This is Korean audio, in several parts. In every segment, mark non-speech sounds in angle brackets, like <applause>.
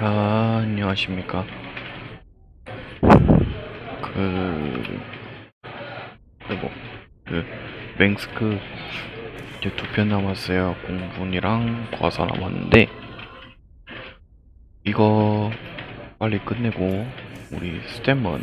자, 안녕하십니까. 그, 그리고, 그, 맹스크, 이제 두 편 남았어요. 공분이랑 과사 남았는데, 이거 빨리 끝내고, 우리 스탠먼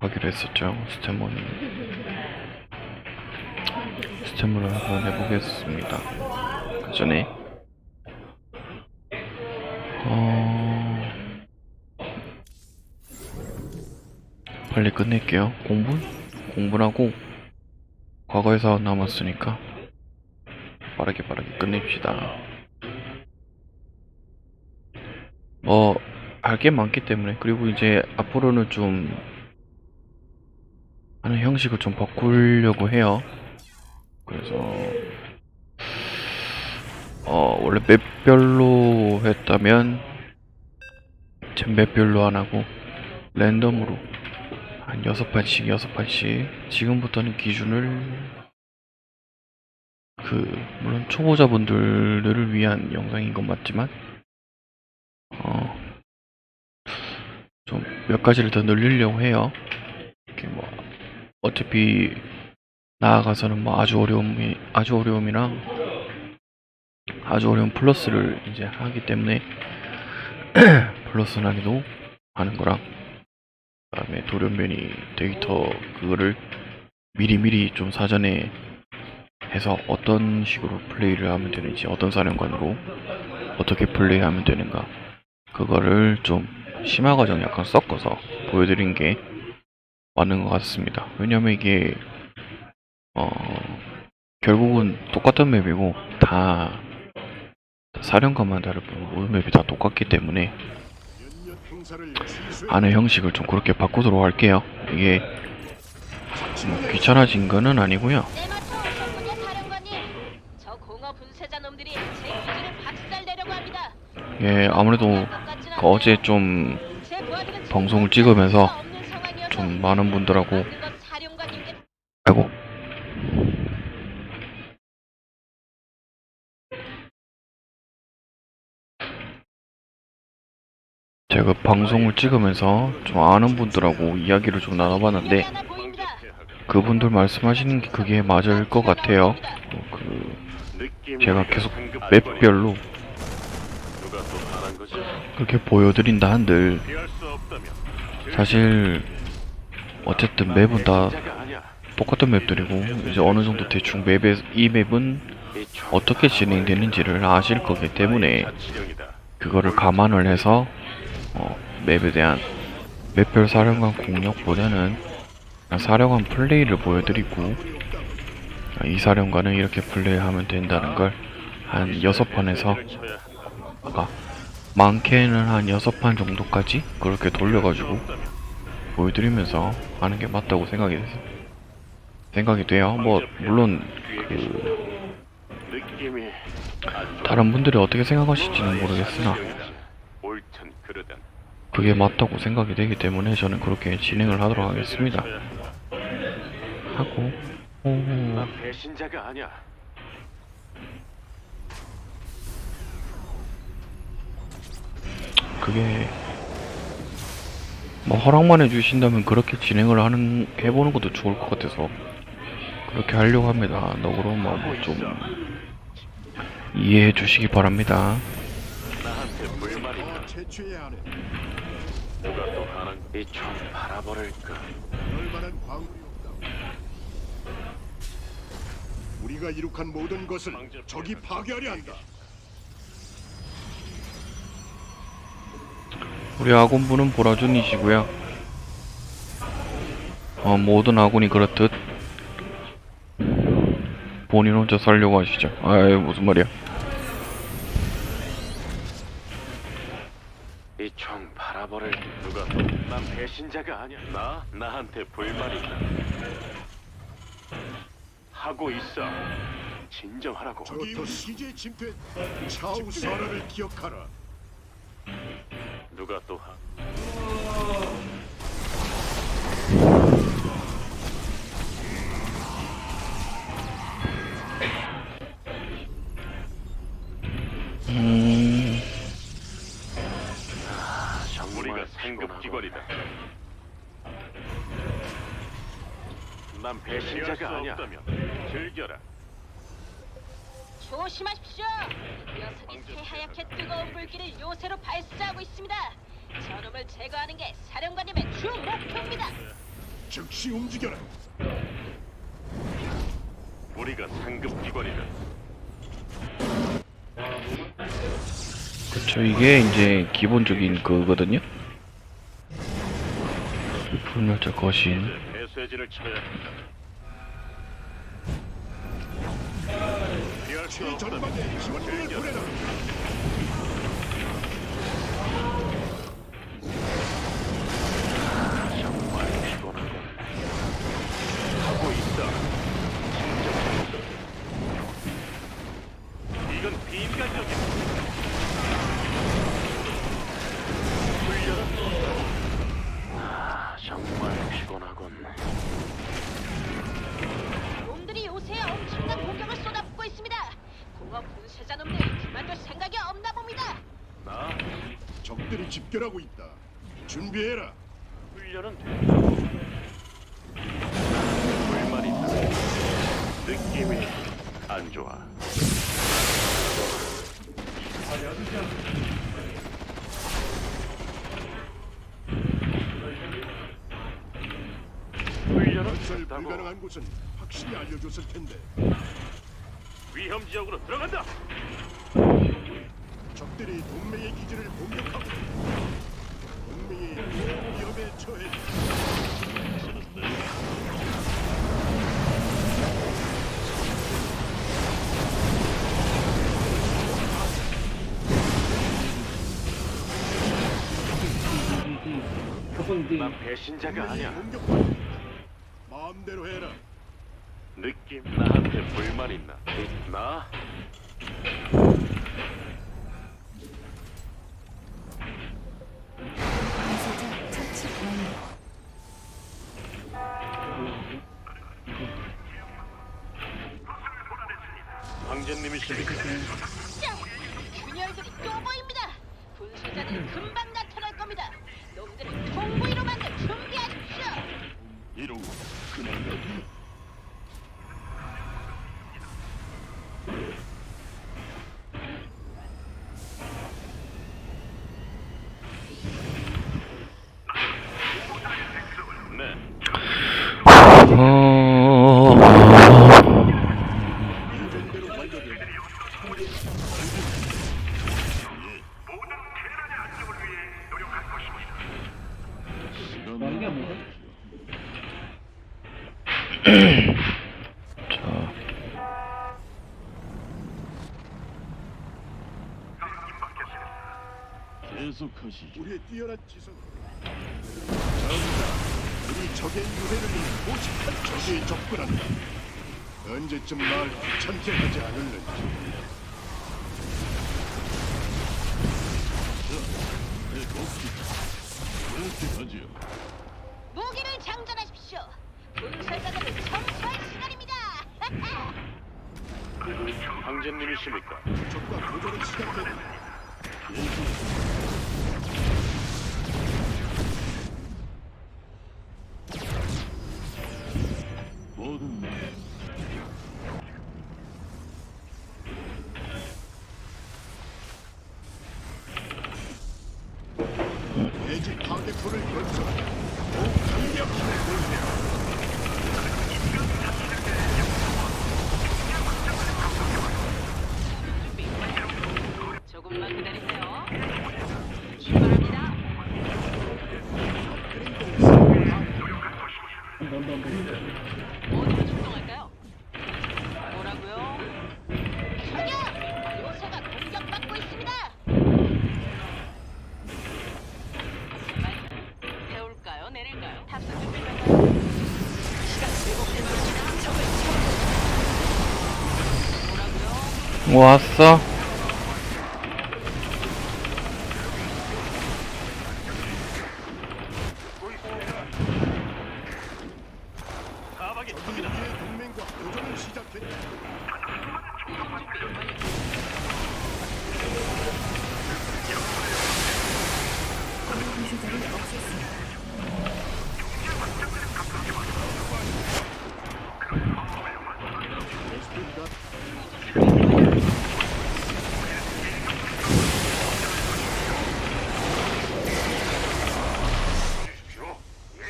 하기로 했었죠. 스탠먼. 스탠먼을 한번 해보겠습니다. 그 전에, 어... 빨리 끝낼게요. 공분? 공분하고 과거에서 남았으니까 빠르게 빠르게 끝냅시다. 뭐, 할게 많기 때문에 그리고 이제 앞으로는 좀 하는 형식을 좀 바꾸려고 해요. 그래서 어, 원래 맵별로 했다면 전 맵별로 안 하고 랜덤으로 한 여섯 판씩 여섯 판씩 지금부터는 기준을 그 물론 초보자분들을 위한 영상인 건 맞지만 어 좀 몇 가지를 더 늘리려고 해요. 이렇게 뭐 어차피 나아가서는 뭐 아주 어려움이 아주 어려움이랑 아주 어려운 플러스를 이제 하기 때문에 <clears throat> 플러스 난이도 하는 거랑 그다음에 돌연변이 데이터 그거를 미리미리 좀 사전에 해서 어떤 식으로 플레이를 하면 되는지 어떤 사령관으로 어떻게 플레이하면 되는가 그거를 좀 심화 과정 약간 섞어서 보여드린 게 맞는 것 같습니다. 왜냐면 이게 어 결국은 똑같은 맵이고 다 사령관만 다를 뿐 모든 맵이 다 똑같기 때문에 하는 형식을 좀 그렇게 바꾸도록 할게요. 이게 뭐 귀찮아진 거는 아니고요. 예, 아무래도 어제. 좀 방송을 찍으면서 좀 많은 분들하고 아이고 제가 방송을 찍으면서 좀 아는 분들하고 이야기를 좀 나눠봤는데. 그분들 말씀하시는 게 그게 맞을 것 같아요. 어, 그 제가 계속 맵별로? 그렇게 보여드린다 한들 사실 어쨌든 맵은 다. 똑같은 맵들이고 이제 어느 정도 대충 맵에 이 맵은 어떻게 진행되는지를 아실 거기 때문에. 그거를 감안을 해서 어, 맵에 대한 맵별 사령관 공략보다는 사령관 플레이를 보여드리고 아, 이 사령관은 이렇게 플레이하면 된다는 걸한 여섯 판에서 쳐야 아까 많게는 한 여섯 판 정도까지 그렇게 돌려가지고 보여드리면서 하는 게 맞다고 생각이 돼서 생각이 돼요. 뭐 물론 그. 다른 분들이 어떻게 생각하실지는 모르겠으나 자치령이다. 옳든 그르든 그게 맞다고 생각이 되기 때문에 저는 그렇게 진행을 하도록 하겠습니다. 하고 오, 나 배신자가 아니야. 그게 뭐 허락만 해주신다면 그렇게 진행을 하는 해보는 것도 좋을 것 같아서 그렇게 하려고 합니다. 너그러운 마음을 좀 이해해 주시기 바랍니다. 나한테 불만 있다. 누가 또 하는 이총 바라버릴까? 그럴 만한 광물이 없다. 우리가 이룩한 모든 것을 적이 파괴하려 한다. 우리 아군분은 보라준이시고요. 어, 모든 아군이 그렇듯 본인 혼자 살려고 하시죠. 아이 무슨 말이야? 이 총 바라버릴 누가 또? 난 배신자가 아니야. 나 나한테 불만 있다. 하고 있어. 진정하라고. 적이 시제 침투 차우 선언을 기억하라. 누가 또 하? 음, 상급 기관이다. 난 배신자가 아니야. 즐겨라. 조심하십시오. 녀석이 새하얗게 뜨거운 불길을 요새로 발사하고 있습니다. 저놈을 제거하는 게 사령관님의 주 목표입니다. 즉시 움직여라. 우리가 상급 기관이다. 그쵸 이게 이제 기본적인 그거거든요 불멸자 거신 배쇄진을 쳐야 한다. 피할 수 없다면 최전방에 지원군을 보내라. 피곤하군. 놈들이 요새 엄청난 공격을 쏟아붓고 있습니다. 공업 분쇄자 놈들 그만둘 생각이 없나 봅니다. 나 적들이 집결하고 있다. 준비해라. 훈련은 돼. 불만 있다. 느낌이 안 좋아. 훈련은 건설 됐다고. 불가능한 곳은 확실히 알려줬을 텐데. 위험 지역으로 들어간다. 적들이 동맹의 기지를 공격하고 동맹이 위험에 처해. 난 배신자가 동맹이 아니야. 공격받고. 마음대로 해라. 느낌 나한테 불만 있나? 나 분쇄자 처치 완료. 황제님이십니까? 자, 균열들이 또 보입니다. 분쇄자는 금방 자 계속하시죠. 우리의 뛰어난 지성. 우리 적의 유해를 모집한 적이 접근한다. 언제쯤 날 귀찮게 하지 않을는지. 그렇게 하지요. 장전하십시오. 분쇄자들을 청소할 시간입니다. <laughs> 황제님이십니까? 적과 교전을 시작했다. 모든 날 대지 파괴포를 더욱 강력함을 보이며 조금만 기다리세요. 출발합니다. 어디로 출동할까요? 뭐라고요? 사격! 요새가 공격받고 있습니다. 배울까요? 내릴까요? 탑승 준비할까요? 시간 왜곡된 겁니다. 적을 왔어 시작했다. 분쇄자를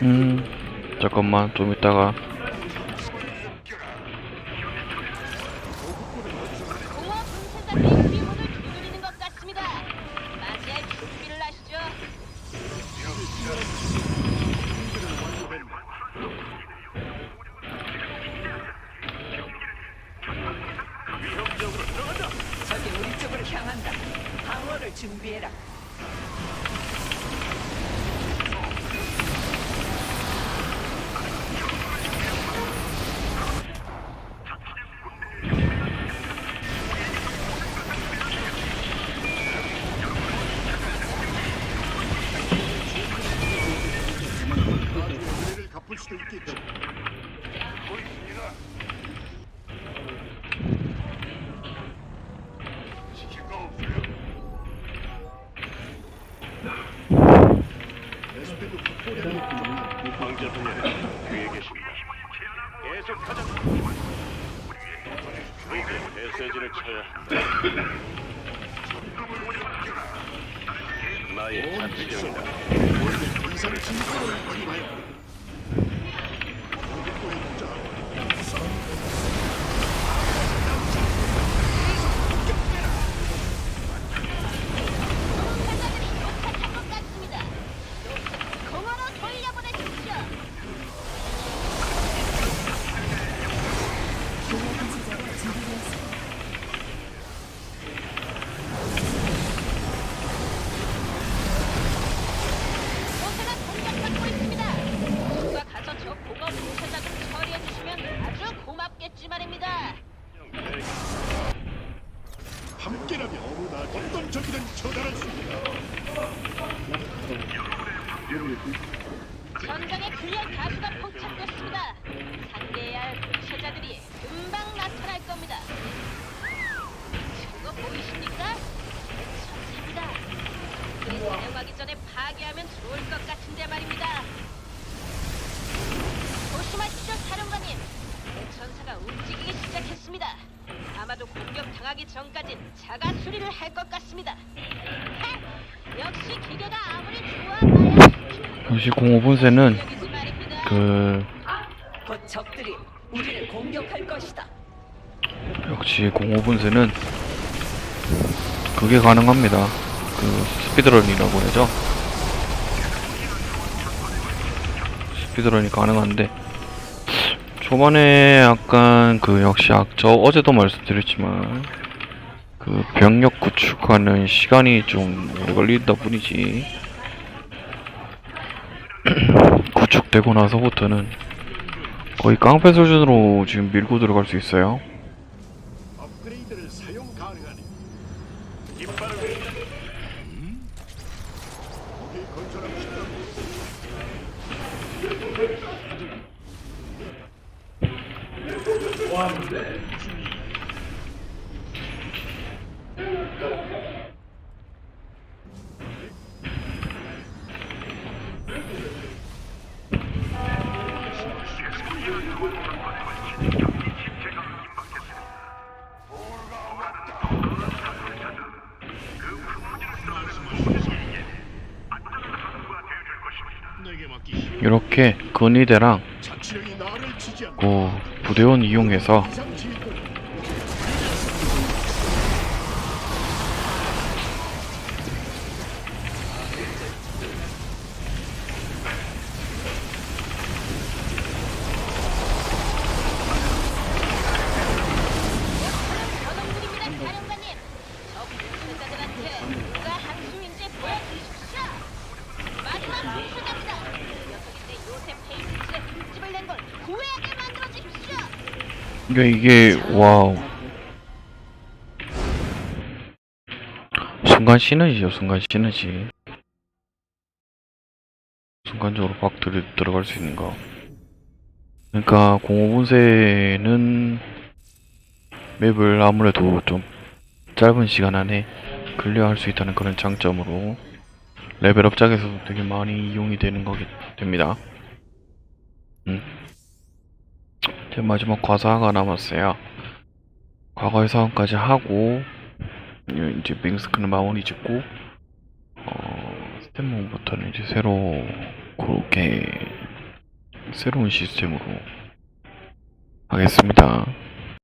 음, 잠깐만, 좀 이따가. 공허 분쇄자들이 하시죠. 수도 있겠죠. 에스페도 확보량이 부족합니다. 황제분이 뒤에 계십니다. 계속하자. 메시지를 쳐야 한다. 나의 자치령이다. 원래 이상 진짜를 확인하여 공격 5시공5분세는 그 역시 05분세는 그게 가능합니다. 그 스피드런이라고 해죠. 스피드런이 가능한데 초반에 약간 그 역시 저 어제도 말씀드렸지만 그 병력 구축하는 시간이 좀 오래 걸리다 뿐이지 구축되고 나서부터는 거의 깡패 수준으로 지금 밀고 들어갈 수 있어요. 이렇게 근위대랑. 그 부대원 이용해서 그러니까 이게 와우. 순간 시너지죠 순간 시너지. 순간적으로 박 들, 들어갈 수 있는 거. 그러니까 공허분쇄는 맵을 아무래도 좀 짧은 시간 안에 클리어할 수 있다는 그런 장점으로 레벨업 작에서도 되게 많이 이용이 되는 거게 됩니다. 음. 이제 마지막 과사가 남았어요. 과거의 사원까지 하고 이제 맹스크는 마무리 짓고 어, 스탠몬부터는 이제 새로 그렇게 새로운 시스템으로 하겠습니다.